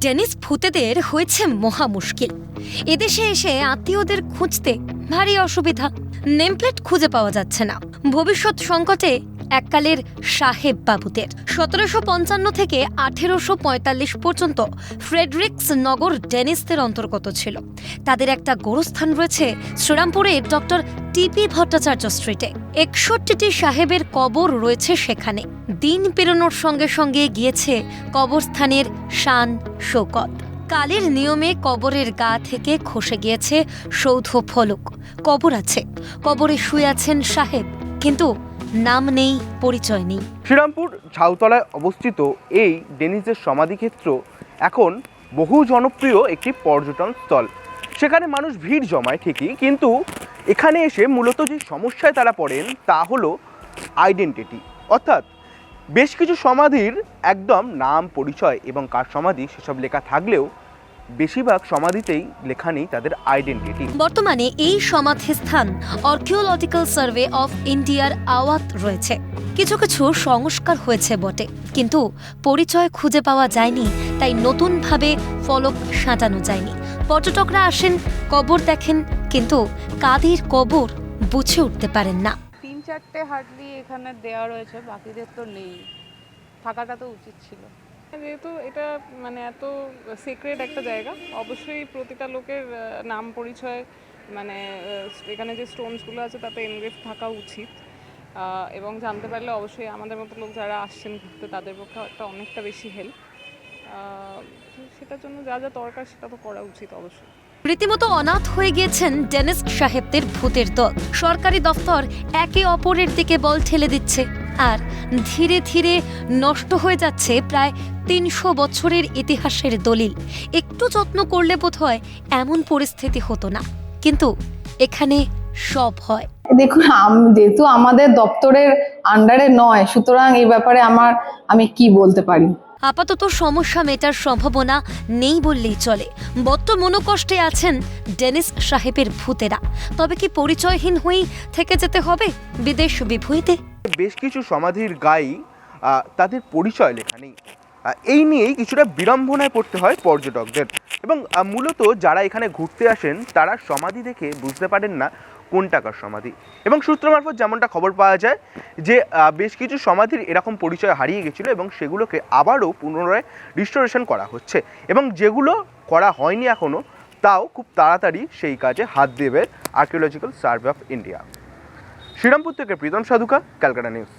Dennis ফুতেদের হয়েছে মহা মুশকিল। এদেশে এসে আত্মীয়দের খুঁজতে ভারী অসুবিধা। নেমপ্লেট খুঁজে পাওয়া যাচ্ছে না। ভবিষ্যৎ সংকটে এককালের সাহেব বাবুদের। সতেরোশো পঞ্চান্ন থেকে আঠেরোশো পঁয়তাল্লিশ পর্যন্ত ফ্রেডরিক্স নগর ডেনিসদের অন্তর্গত ছিল। তাদের একটা গোরস্থান রয়েছে শ্রীরামপুরের ডক্টর টিপি ভট্টাচার্য স্ট্রিটে। একষট্টিটি সাহেবের কবর রয়েছে সেখানে। দিন পেরোনোর সঙ্গে সঙ্গে গিয়েছে কবরস্থানের শান শৌকত। কালের নিয়মে কবরের গা থেকে খসে গিয়েছে সৌধ ফলক কবর আছে। কবরে শুয়ে আছেন সাহেব। কিন্তু নাম নেই, পরিচয় নেই। শ্রীরামপুর ঝাউতলায় অবস্থিত এই ডেনিসের সমাধিক্ষেত্র এখন বহু জনপ্রিয় একটি পর্যটন স্থল। সেখানে মানুষ ভিড় জমায় ঠিকই, কিন্তু এখানে এসে মূলত যে সমস্যায় তারা পড়েন তা হলো আইডেন্টিটি অর্থাৎ বেশ কিছু সমাধির একদম নাম, পরিচয় এবং কার সমাধি সেসব লেখা থাকলেও বেশিরভাগ সমাধিতেই লেখা নেই তাদের আইডেন্টিটি বর্তমানে এই সমাধিস্থান আর্কিওলজিক্যাল সার্ভে অফ ইন্ডিয়ার আওয়াত রয়েছে। কিছু কিছু সংস্কার হয়েছে বটে কিন্তু পরিচয় খুঁজে পাওয়া যায়নি তাই নতুনভাবে ফলক সাঁটানো যায়নি। পর্যটকরা আসেন কবর দেখেন কিন্তু কাদের কবর বুঝে উঠতে পারেন না। তিন চারটে হার্ডলি এখানে দেওয়া রয়েছে বাকিদের তো নেই। থাকাটা তো উচিত ছিল। যেহেতু এটা মানে এত সিক্রেট একটা জায়গা, অবশ্যই প্রতিটা লোকের নাম পরিচয় মানে এখানে যে স্টোনসগুলো আছে তাতে এনগ্রেভ থাকা উচিত। এবং জানতে পারলে অবশ্যই আমাদের মতো লোক যারা আসছেন ঘুরতে, তাদের পক্ষে একটা অনেকটা বেশি হেল্প সেটার জন্য যা যা দরকার সেটা তো করা উচিত অবশ্যই। রীতিমতো অনাথ হয়ে গিয়েছেন ডেনিস সাহেবদের ভূতের দল। সরকারি দফতর একে অপরের দিকে বল ঠেলে দিচ্ছে। আর ধীরে ধীরে নষ্ট হয়ে যাচ্ছে প্রায় তিনশো বছরের ইতিহাসের দলিল। একটু যত্ন করলে বোধ হয় এমন পরিস্থিতি হতো না। কিন্তু এখানে সব হয়। দেখুন যেহেতু আমাদের দপ্তরের আন্ডারে নয় সুতরাং এই ব্যাপারে আমার আমি কি বলতে পারি? আপাতত সমস্যা মেটার সম্ভাবনা নেই বললেই চলে। বড্ড মনোকষ্টে আছেন ডেনিস সাহেবের ভূতেরা। তবে কি পরিচয়হীন হয়েই থেকে যেতে হবে বিদেশ বিভূতিতে? বেশ কিছু সমাধির গায়ে তাদের পরিচয় লেখা নেই। এই নিয়েই কিছুটা বিড়ম্বনায় পড়তে হয় পর্যটকদের। এবং মূলত যারা এখানে ঘুরতে আসেন, তারা সমাধি দেখে বুঝতে পারেন না কোন টাকার সমাধি। এবং সূত্র মারফত যেমনটা খবর পাওয়া যায় যে বেশ কিছু সমাধির এরকম পরিচয় হারিয়ে গেছিল এবং সেগুলোকে আবারও পুনরায় রিস্টোরেশন করা হচ্ছে। এবং যেগুলো করা হয়নি এখনও তাও খুব তাড়াতাড়ি সেই কাজে হাত দেবে Archaeological Survey of India Srirampur থেকে প্রীতম সাধুকা ক্যালকাটা নিউজ।